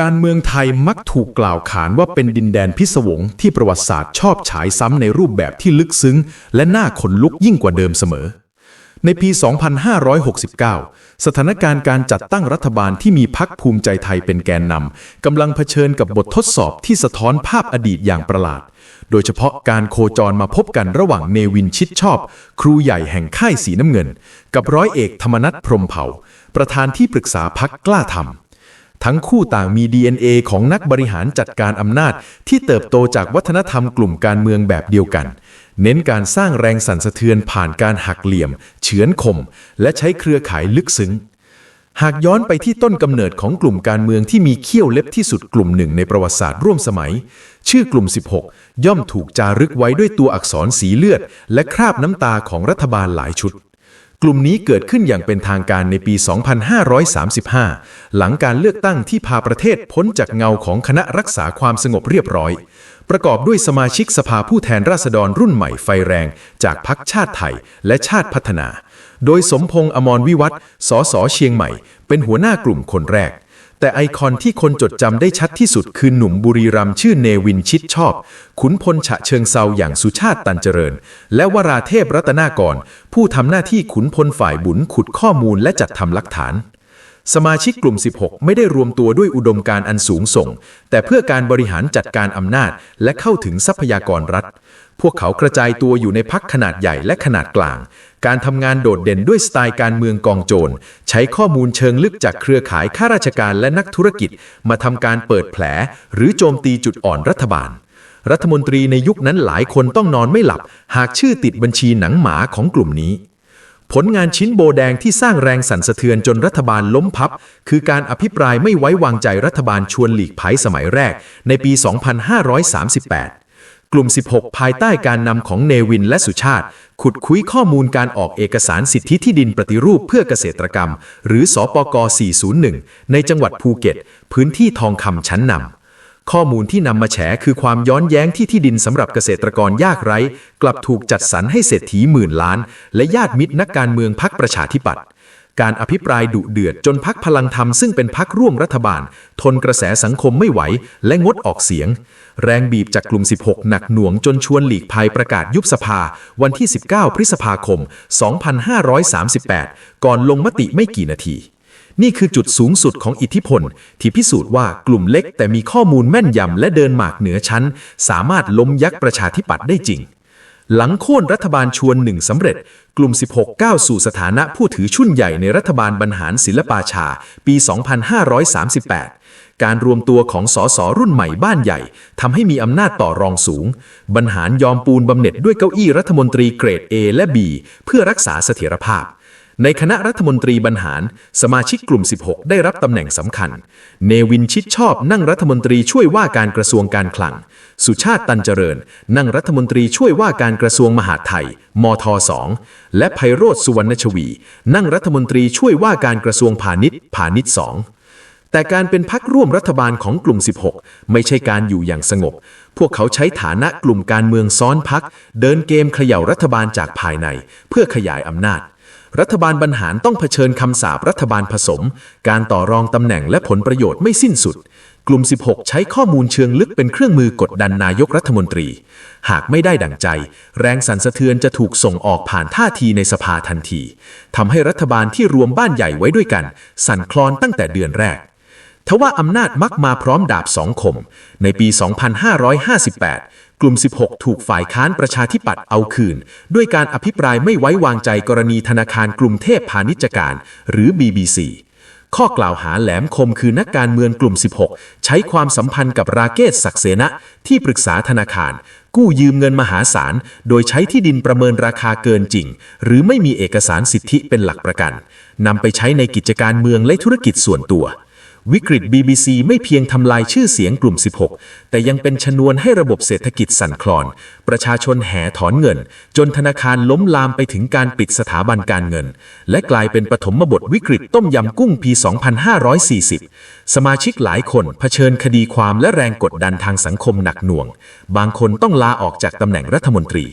การเมืองไทยมักถูกกล่าวขานว่าเป็นดินแดนพิศวงที่ประวัติศาสตร์ชอบฉายซ้ำในรูปแบบที่ลึกซึ้ง และน่าขนลุกยิ่งกว่าเดิมเสมอ ในปี 2569 สถานการณ์การจัดตั้งรัฐบาลที่มีพักภูมิใจไทยเป็นแกนนำกำลังเผชิญกับบททดสอบที่สะท้อนภาพอดีตอย่างประหลาด โดยเฉพาะการโคจรมาพบกันระหว่างเนวินชิดชอบ ครูใหญ่แห่งค่ายสีน้ำเงิน กับร้อยเอกธรรมนัฐพรมเผ่า ประธานที่ปรึกษาพักกล้าทำ ทั้งคู่ต่างมี DNA ของนักบริหารจัดการอำนาจ ที่เติบโตจากวัฒนธรรมกลุ่มการเมืองแบบเดียวกัน เน้นการสร้างแรงสั่นสะเทือนผ่านการหักเหลี่ยม เฉือนคม และใช้เครือข่ายลึกซึ้ง หากย้อนไปที่ต้นกำเนิดของกลุ่มการเมืองที่มีเขี้ยวเล็บที่สุดกลุ่มหนึ่งในประวัติศาสตร์ร่วมสมัย ชื่อกลุ่ม 16 ย่อมถูกจารึกไว้ด้วยตัวอักษรสีเลือด และคราบน้ำตาของรัฐบาลหลายชุด กลุ่มนี้เกิดขึ้นอย่างเป็นทางการในปี 2535 หลังการเลือกตั้งที่พาประเทศพ้นจากเงาของคณะรักษาความสงบเรียบร้อย ประกอบด้วยสมาชิกสภาผู้แทนราษฎรรุ่นใหม่ไฟแรง จากพรรคชาติไทยและชาติพัฒนา โดยสมพงษ์อมรวิวัฒสสเชียงใหม่ เป็นหัวหน้ากลุ่มคนแรก แต่ไอคอนที่คนจดจำได้ชัดที่สุดคือหนุ่มบุรีรัมชื่อเนวินชิดชอบ ขุนพลฉะเชิงเซาอย่างสุชาติตันเจริญ และวราเทพรัตนากร ผู้ทำหน้าที่ขุนพลฝ่ายบุญขุดข้อมูลและจัดทำหลักฐานสมาชิกกลุ่ม 16 ไม่ได้รวมตัวด้วยอุดมการณ์อันสูงส่ง แต่เพื่อการบริหารจัดการอำนาจและเข้าถึงทรัพยากรรัฐ พวกเขากระจายตัวอยู่ในพักขนาดใหญ่และขนาดกลาง การทำงานโดดเด่นด้วยสไตล์การเมืองกองโจร ใช้ข้อมูลเชิงลึกจากเครือข่ายข้าราชการและนักธุรกิจ มาทำการเปิดแผล หรือโจมตีจุดอ่อนรัฐบาล รัฐมนตรีในยุคนั้นหลายคนต้องนอนไม่หลับ หากชื่อติดบัญชีหนังหมาของกลุ่มนี้ผลงานชิ้นโบแดงที่สร้างแรงสั่นสะเทือนจนรัฐบาลล้มพับ คือการอภิปรายไม่ไว้วางใจรัฐบาลชวนหลีกภัยสมัยแรกในปี 2538 กลุ่ม 16 ภายใต้การนำของเนวินและสุชาติ ขุดคุยข้อมูลการออกเอกสารสิทธิที่ดินปฏิรูปเพื่อเกษตรกรรม หรือสอปก401 ในจังหวัดภูเก็ต พื้นที่ทองคำชั้นนำข้อมูลที่นำมาแฉคือความย้อนแย้งที่ที่ดินสำหรับเกษตรกรยากไร้ กลับถูกจัดสรรให้เศรษฐีหมื่นล้าน และญาติมิตรนักการเมืองพักประชาธิปัตย์ การอภิปรายดุเดือดจนพักพลังธรรมซึ่งเป็นพักร่วมรัฐบาล ทนกระแสสังคมไม่ไหว และงดออกเสียง แรงบีบจากกลุ่ม 16 หนักหน่วงจนชวนหลีกภัยประกาศยุบสภา วันที่ 19 พฤษภาคม 2538 ก่อนลงมติไม่กี่นาที นี่คือจุดสูงสุดของอิทธิพล ที่พิสูจน์ว่ากลุ่มเล็กแต่มีข้อมูลแม่นยำและเดินหมากเหนือชั้น สามารถล้มยักษ์ประชาธิปัตย์ได้จริง หลังโค่นรัฐบาลชวนหนึ่งสำเร็จ กลุ่ม 16 ก้าวสู่สถานะผู้ถือชุ่นใหญ่ในรัฐบาลบรรหารศิลปาชา ปี 2538 การรวมตัวของสสรุ่นใหม่บ้านใหญ่ทำให้มีอำนาจต่อรองสูง บรรหารยอมปูนบำเหน็จด้วยเก้าอี้รัฐมนตรีเกรด A และ B เพื่อรักษาเสถียรภาพ ในคณะรัฐมนตรีบรรหาร สมาชิกกลุ่ม 16 ได้รับตำแหน่งสำคัญ เนวินชิดชอบนั่งรัฐมนตรีช่วยว่าการกระทรวงการคลัง สุชาติตันเจริญ นั่งรัฐมนตรีช่วยว่าการกระทรวงมหาดไทย มท2และไพโรธสุวรรณชวี นั่งรัฐมนตรีช่วยว่าการกระทรวงพาณิชย์พาณิชย์2แต่การเป็นพักร่วมรัฐบาลของกลุ่ม 16 ไม่ใช่การอยู่อย่างสงบ พวกเขาใช้ฐานะกลุ่มการเมืองซ้อนพัก เดินเกมเขย่ารัฐบาลจากภายใน เพื่อขยายอำนาจ รัฐบาลบรรหารต้องเผชิญคำสาปรัฐบาลผสม การต่อรองตำแหน่งและผลประโยชน์ไม่สิ้นสุด กลุ่ม 16 ใช้ข้อมูลเชิงลึกเป็นเครื่องมือกดดันนายกรัฐมนตรี หากไม่ได้ดั่งใจ แรงสั่นสะเทือนจะถูกส่งออกผ่านท่าทีในสภาทันทีทำให้รัฐบาลที่รวมบ้านใหญ่ไว้ด้วยกัน สั่นคลอนตั้งแต่เดือนแรก ทว่าอำนาจมักมาพร้อมดาบสองคม ในปี 2558 กลุ่ม 16 ถูกฝ่ายค้านประชาธิปัตย์เอาคืน ด้วยการอภิปรายไม่ไว้วางใจกรณีธนาคารกรุงเทพพาณิชยการ หรือ BBC ข้อกล่าวหาแหลมคมคือนักการเมืองกลุ่ม 16 ใช้ความสัมพันธ์กับราเกศศักเสนะที่ปรึกษาธนาคาร กู้ยืมเงินมหาศาล โดยใช้ที่ดินประเมินราคาเกินจริง หรือไม่มีเอกสารสิทธิเป็นหลักประกันนำไปใช้ในกิจการเมืองและธุรกิจส่วนตัว วิกฤต BBC ไม่เพียงทำลายชื่อเสียงกลุ่ม 16 แต่ยังเป็นชนวนให้ระบบเศรษฐกิจสั่นคลอน ประชาชนแห่ถอนเงิน จนธนาคารล้มลามไปถึงการปิดสถาบันการเงิน และกลายเป็นปฐมบทวิกฤตต้มยำกุ้งปี 2540 สมาชิกหลายคนเผชิญคดีความและแรงกดดันทางสังคมหนักหน่วง บางคนต้องลาออกจากตำแหน่งรัฐมนตรี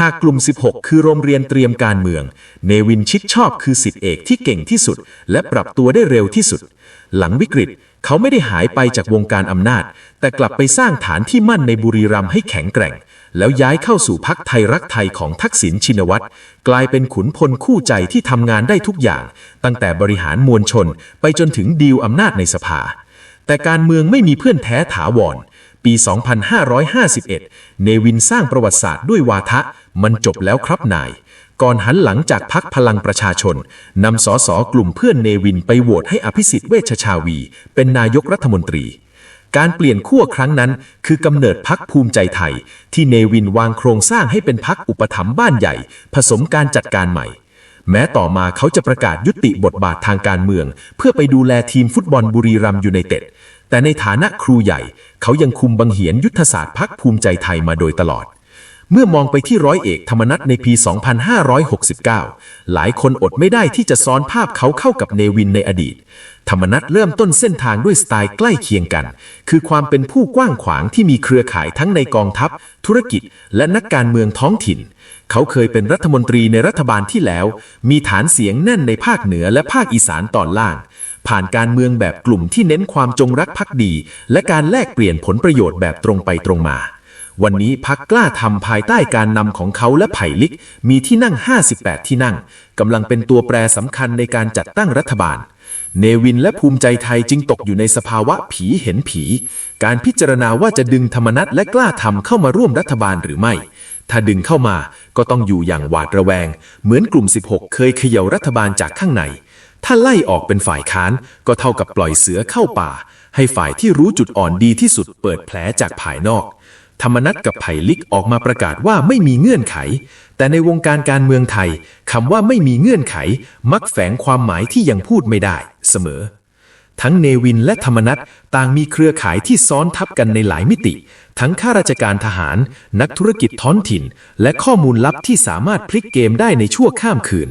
หากกลุ่ม 16 คือโรงเรียนเตรียมการเมือง เนวินชิดชอบคือสิทธิเอกที่เก่งที่สุด และปรับตัวได้เร็วที่สุด หลังวิกฤต เขาไม่ได้หายไปจากวงการอำนาจ แต่กลับไปสร้างฐานที่มั่นในบุรีรัมย์ให้แข็งแกร่ง แล้วย้ายเข้าสู่พักไทยรักไทยของทักษิณชินวัตรกลายเป็นขุนพลคู่ใจที่ทำงานได้ทุกอย่าง ตั้งแต่บริหารมวลชน ไปจนถึงดีลอำนาจในสภา แต่การเมืองไม่มีเพื่อนแท้ถาวร ปี 2551 เนวินสร้างประวัติศาสตร์ด้วยวาทะ มันจบแล้วครับนาย ก่อนหันหลังจากพักพลังประชาชน นำสสกลุ่มเพื่อนเนวินไปโหวตให้อภิสิทธิ์เวชชาวี เป็นนายกรัฐมนตรี การเปลี่ยนขั้วครั้งนั้น คือกำเนิดพักภูมิใจไทย ที่เนวินวางโครงสร้างให้เป็นพักอุปถัมภ์บ้านใหญ่ ผสมการจัดการใหม่แม้ต่อมาเขาจะประกาศยุติบทบาททางการเมือง เพื่อไปดูแลทีมฟุตบอลบุรีรัมย์ยูไนเต็ด แต่ในฐานะครูใหญ่ เขายังคุมบังเหียนยุทธศาสตร์พักภูมิใจไทยมาโดยตลอด เมื่อมองไปที่ร้อยเอกธรรมนัฐในปี 2569 หลายคนอดไม่ได้ที่จะซ้อนภาพเขาเข้ากับเนวินในอดีต ธรรมนัฐเริ่มต้นเส้นทางด้วยสไตล์ใกล้เคียงกัน คือความเป็นผู้กว้างขวางที่มีเครือข่ายทั้งในกองทัพ ธุรกิจ และนักการเมืองท้องถิ่น เขาเคยเป็นรัฐมนตรีในรัฐบาลที่แล้ว มีฐานเสียงแน่นในภาคเหนือและภาคอีสานตอนล่าง ผ่านการเมืองแบบกลุ่มที่เน้นความจงรักภักดี และการแลกเปลี่ยนผลประโยชน์แบบตรงไปตรงมา วันนี้พักกล้าทำภายใต้การนำของเขาและไผ่ลิก มีที่นั่ง 58 ที่นั่งกำลังเป็นตัวแปรสำคัญในการจัดตั้งรัฐบาลเนวินและภูมิใจไทยจึงตกอยู่ในสภาวะผีเห็นผี การพิจารณาว่าจะดึงธรรมนัตและกล้าทำเข้ามาร่วมรัฐบาลหรือไม่ ถ้าดึงเข้ามาก็ต้องอยู่อย่างหวาดระแวง เหมือนกลุ่ม 16 เคยเขย่ารัฐบาลจากข้างใน ถ้าไล่ออกเป็นฝ่ายค้านก็เท่ากับปล่อยเสือเข้าป่า ให้ฝ่ายที่รู้จุดอ่อนดีที่สุดเปิดแผลจากภายนอก ธรรมนัตกับไผ่ลิกออกมาประกาศว่าไม่มีเงื่อนไข แต่ในวงการการเมืองไทยคำว่าไม่มีเงื่อนไข มักแฝงความหมายที่ยังพูดไม่ได้ เสมอทั้งเนวินและธรรมนัตต่างมีเครือข่ายที่ซ้อนทับกันในหลายมิติ ทั้งข้าราชการทหาร นักธุรกิจท้องถิ่น และข้อมูลลับที่สามารถพลิกเกมได้ในชั่วข้ามคืน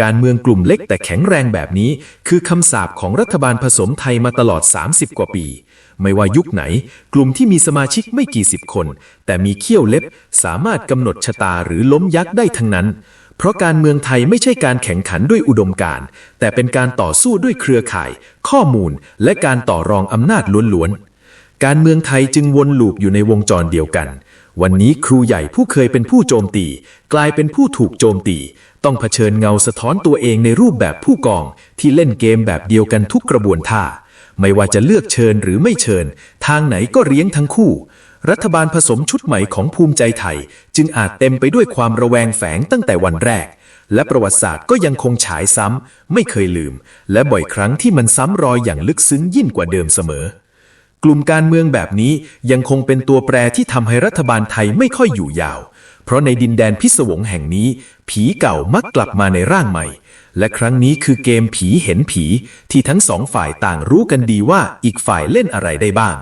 การเมืองกลุ่มเล็กแต่แข็งแรงแบบนี้ คือคำสาปของรัฐบาลผสมไทยมาตลอด 30 กว่าปี ไม่ว่ายุคไหน กลุ่มที่มีสมาชิกไม่กี่สิบคน แต่มีเขี้ยวเล็บ สามารถกำหนดชะตาหรือล้มยักษ์ได้ทั้งนั้นเพราะการเมืองไทยไม่ใช่การแข่งขันด้วยอุดมการณ์ แต่เป็นการต่อสู้ด้วยเครือข่าย ข้อมูล และการต่อรองอำนาจล้วนๆ การเมืองไทยจึงวนลูปอยู่ในวงจรเดียวกัน วันนี้ครูใหญ่ผู้เคยเป็นผู้โจมตี กลายเป็นผู้ถูกโจมตี ต้องเผชิญเงาสะท้อนตัวเองในรูปแบบผู้กอง ที่เล่นเกมแบบเดียวกันทุกกระบวนท่า ไม่ว่าจะเลือกเชิญหรือไม่เชิญ ทางไหนก็เลี้ยงทั้งคู่ รัฐบาลผสมชุดใหม่ของภูมิใจไทย จึงอาจเต็มไปด้วยความระแวงแฝงตั้งแต่วันแรกและประวัติศาสตร์ก็ยังคงฉายซ้ำ ไม่เคยลืม และบ่อยครั้งที่มันซ้ำรอยอย่างลึกซึ้งยิ่งกว่าเดิมเสมอ กลุ่มการเมืองแบบนี้ยังคงเป็นตัวแปรที่ทำให้รัฐบาลไทยไม่ค่อยอยู่ยาว เพราะในดินแดนพิศวงแห่งนี้ ผีเก่ามักกลับมาในร่างใหม่ และครั้งนี้คือเกมผีเห็นผี ที่ทั้งสองฝ่ายต่างรู้กันดีว่าอีกฝ่ายเล่นอะไรได้บ้าง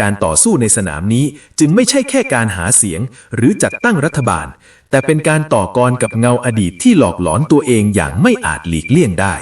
การต่อสู้ในสนามนี้จึงไม่ใช่แค่การหาเสียง หรือจัดตั้งรัฐบาล แต่เป็นการต่อกรกับเงาอดีตที่หลอกหลอนตัวเองอย่างไม่อาจหลีกเลี่ยงได้